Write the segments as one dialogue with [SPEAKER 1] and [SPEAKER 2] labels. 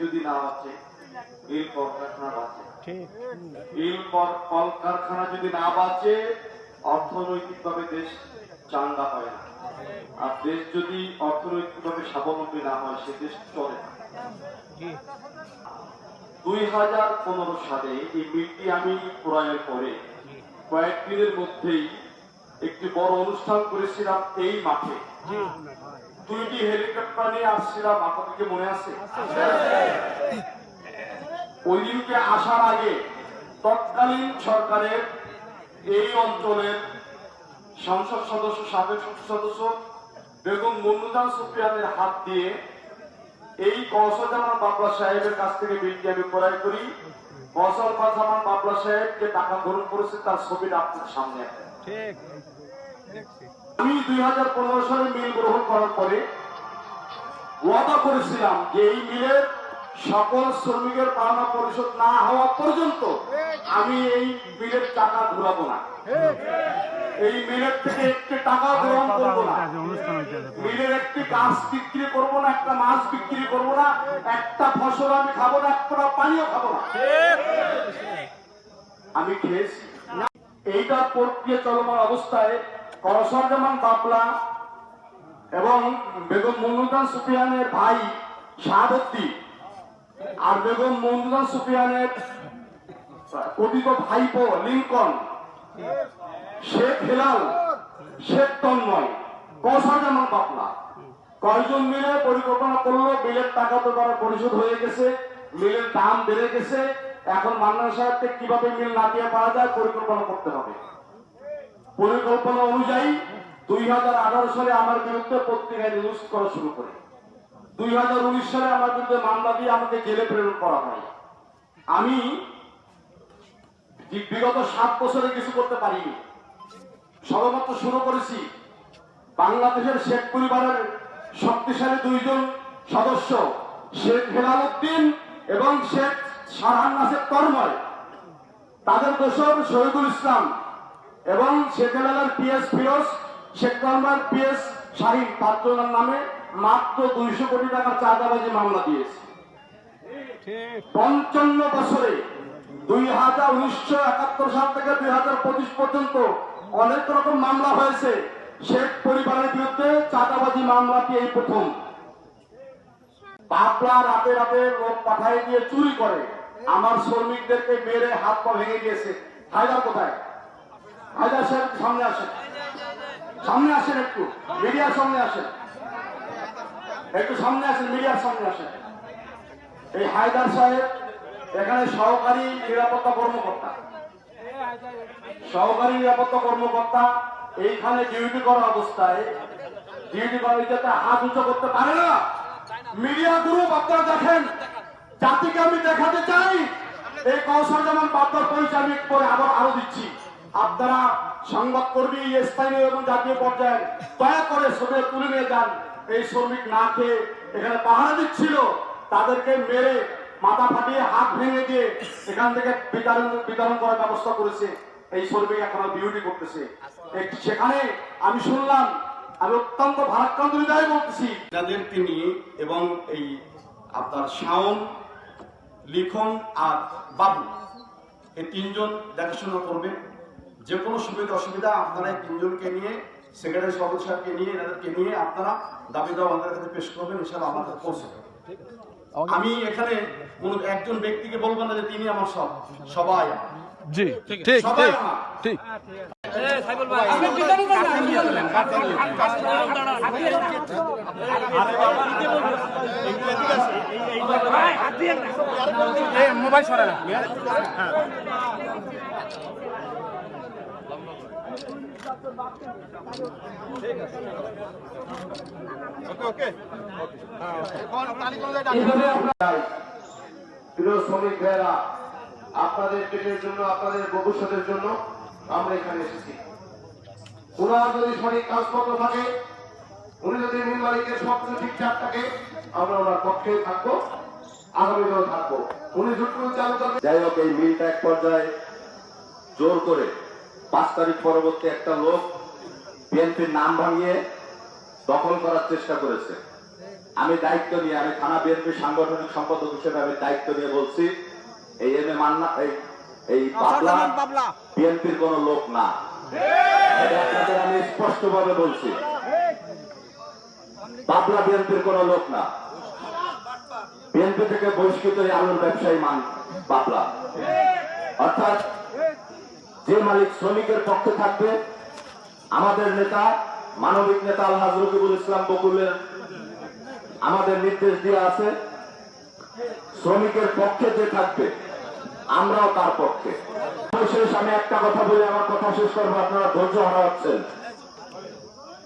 [SPEAKER 1] যদি না কলকারখানা বাঁচে।
[SPEAKER 2] ঠিক।
[SPEAKER 1] কলকারখানা যদি না বাঁচে অর্থনৈতিকভাবে দেশ চাঙ্গা হয় না। আর দেশ যদি অর্থনৈতিকভাবে স্বাবলম্বী না হয় সে দেশ চলে না। দুই হাজার পনেরো সালে এই মিলটি আমি ক্রয়ের পরে কয়েকদিনের মধ্যেই একটি বড় অনুষ্ঠান করেছিলাম এই মাঠে। দুইটি হেলিকপ্টার নিয়ে আসছিলাম, আপনাদেরকে মনে আছে? ওই দিনকে আসার আগে তৎকালীন সরকারের এই অঞ্চলের সংসদ সদস্য, সাবেক সংসদ সদস্য বেগম মন্নুদান সুফিয়ানের হাত দিয়ে এই কৌশলজামান বাবলা সাহেবের কাছ থেকে বিলটি আমি ক্রয় করি। কৌশল জামান বাবলা সাহেবকে টাকা গ্রহণ করেছে, তার ছবিটা আপনার সামনে
[SPEAKER 2] ঠিক
[SPEAKER 1] আমি দুই হাজার পনেরো সালে মিল গ্রহণ করার পরে ওয়াদা করেছিলাম যে এই মিলের সকল শ্রমিকের পাওনা পরিশোধ না হওয়া পর্যন্ত আমি এই মিলের টাকা ঘুরাবো না। এই মিলের থেকে একটি টাকা গ্রহণ করব না। মিলের একটি গাছ বিক্রি করব না, একটা মাছ বিক্রি করব না, একটা ফসল আমি খাব না, একটা পানিও খাব না। আমি খেয়েছি। এইটার প্রক্রিয়া চলমান অবস্থায় করসরজামান বাবলা এবং বেগম মনুদান সুফিয়ানের ভাই শাহাবুদ্দি আর বেগম মনুদান সুফিয়ানের কথিত ভাইপো লিঙ্কন, শেখ হেলাল, শেখ তন্ময় কসাজামান বাবলা কয়জন মিলে পরিকল্পনা করল, মিলের টাকা তো তারা পরিশোধ হয়ে গেছে, মিলের দাম বেড়ে গেছে। এখন মান্নান সাহেবকে কীভাবে মিল না দিয়ে পাওয়া যায়, পরিকল্পনা করতে হবে। পরিকল্পনা অনুযায়ী দুই হাজার আঠারো সালে আমার বিরুদ্ধে পত্রিকায় নিউজ করা শুরু করে। দুই হাজার উনিশ সালে আমার বিরুদ্ধে মামলা দিয়ে আমাকে জেলে প্রেরণ করা হয়। আমি বিগত সাত বছরে কিছু করতে পারিনি। সবেমাত্র শুরু করেছি। বাংলাদেশের শেখ পরিবারের শক্তিশালী দুইজন সদস্য, শেখ হেলাল উদ্দিন এবং শেখ শাহান নাসের তন্ময়। তাদের দোষর শহীদুল ইসলাম এবং শেখ পিএস ফিরোজ, শেখ তন্ময়ের পিএস শাহিন পাঁচজনের নামে মাত্র দুইশো কোটি টাকার চাঁদাবাজি মামলা দিয়েছে। পঞ্চান্ন বছরে দুই হাজার উনিশশো একাত্তর সাল থেকে দুই হাজার পঁচিশ পর্যন্ত অনেক রকম মামলা হয়েছে। শেখ পরিবারের বিরুদ্ধে চাঁদাবাজি মামলাটি এই প্রথম। পাবলা রাতে রাতে লোক পাঠায় দিয়ে চুরি করে। আমার শ্রমিকদেরকে মেরে হাত পা ভেঙে দিয়েছে। হায়দার কোথায়? হায়দার সাহেব সামনে আসেন। সামনে আসেন একটু, মিডিয়ার সামনে আসেন। একটু সামনে আসেন, মিডিয়ার সামনে আসেন। এই হায়দার সাহেব, এখানে সহকারী নিরাপত্তা কর্মকর্তা। সহকারী নিরাপত্তা কর্মকর্তা, এইখানে ডিউটি করা অবস্থায় ডিউটি হাত উঁচু করতে পারে না। মিডিয়া গ্রুপ আপনারা দেখেন, জাতিকে আমি দেখাতে চাই। এই কৌশল যেমন পরিচয় আমি পরে আবার আরও দিচ্ছি। আপনারা সংবাদ কর্মী স্থানীয় এবং জাতীয় পর্যায়ে দয়া করে শ্রমিক তুলে নিয়ে যান। এই শ্রমিক না খেয়ে এখানে পাহারা দিচ্ছিল। তাদেরকে মেরে মাথা ফাটিয়ে হাত ভেঙে দিয়ে এখান থেকে বিতরণ বিতরণ করার ব্যবস্থা করেছে। এই শ্রমিক এখন ডিউটি করতেছে। সেখানে আমি শুনলাম, আমি অত্যন্ত ভারাক্রান্ত হৃদয় বলতেছি যাদেরকে নিয়ে এবং এই আপনার শাওন, লিখন আর বাবু, এই তিনজন দেখাশোনা করবে যে কোনো সুবিধা অসুবিধা আপনারা এই তিনজনকে নিয়ে সেক্রেটারি সভাপতি সাহেবকে নিয়ে এনাদেরকে নিয়ে আপনারা দাবি দাওয়া আমাদের কাছে পেশ করবেন ইনশাআল্লাহ আমাদের পৌঁছে। আমি এখানে কোন একজন ব্যক্তিকে বলব না যে তিনি আমার সব সবাই
[SPEAKER 2] জি ঠিক
[SPEAKER 1] সবাই
[SPEAKER 2] ঠিক ঠিক মোবাইল সরা।
[SPEAKER 1] আপনাদের পেটের জন্য, আপনাদের ভবিষ্যতের জন্য আমরা এখানে এসেছি। ওনার যদি সঠিক কাগজপত্র থাকে, উনি যদি মিল মালিকের সব কিছু ঠিকঠাক থাকে, আমরা ওনার পক্ষে থাকব আগামী দিনেও থাকব। উনি যুটপুর চালু করবেন যাই হোক, এই মিলটা এক পর্যায়ে জোর করে পাঁচ তারিখ পরবর্তী একটা লোক বিএনপির নাম ভাঙিয়ে দখল করার চেষ্টা করেছে।
[SPEAKER 3] আমি দায়িত্ব নিয়ে আমি থানা বিএনপি সাংগঠনিক সম্পাদক হিসেবে আমি দায়িত্ব নিয়ে বলছি এই এম এ মান্না এই বাবলা বিএনপির কোন লোক না। আমি স্পষ্ট ভাবে বলছি। বাবলা বিএনপির কোন লোক না। বিএনপি থেকে বহিষ্কৃত এই আলুর ব্যবসায়ী মান বাবলা অর্থাৎ যে মালিক শ্রমিকের পক্ষে থাকবে আমাদের নেতা মানবিক নেতা আলহাজ রকিবুল ইসলাম বকুলের আমাদের নির্দেশ দিয়ে আছে শ্রমিকের পক্ষে যে থাকবে আমরাও তার পক্ষে। শেষ আমি একটা কথা বলে আমার কথা শেষ করব আপনারা ধৈর্য হারাচ্ছেন।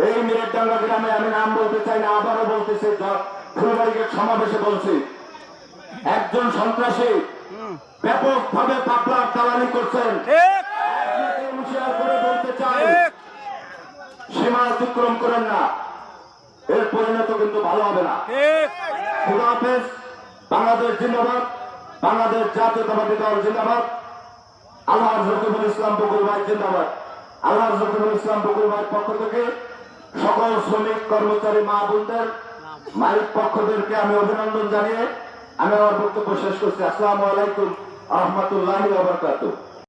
[SPEAKER 3] এই মিরেরডাঙ্গা গ্রামে আমি নাম বলতে চাই না আবারও বলতেছি ফুলবাড়িকে সমাবেশে বলছি। একজন সন্ত্রাসী ব্যাপকভাবে পাবলার দালালি করছেন। সীমা অতিক্রম করেন না। এর পরিণত কিন্তু ভালো হবে না। হাফেজ, বাংলাদেশ জিন্দাবাদ, বাংলাদেশ জাতীয়তাবাদী দল জিন্দাবাদ, আল্লাহ রকিবুল ইসলাম বকুল ভাই জিন্দাবাদ। আল্লাহ রকিবুল ইসলাম বকুল ভাইয়ের পক্ষ থেকে সকল শ্রমিক, কর্মচারী, মা বোনদের, মালিক পক্ষদেরকে আমি অভিনন্দন জানিয়ে আমি আমার বক্তব্য শেষ করছি। আসসালামু আলাইকুম রহমতুল্লাহ বারকাতুহ।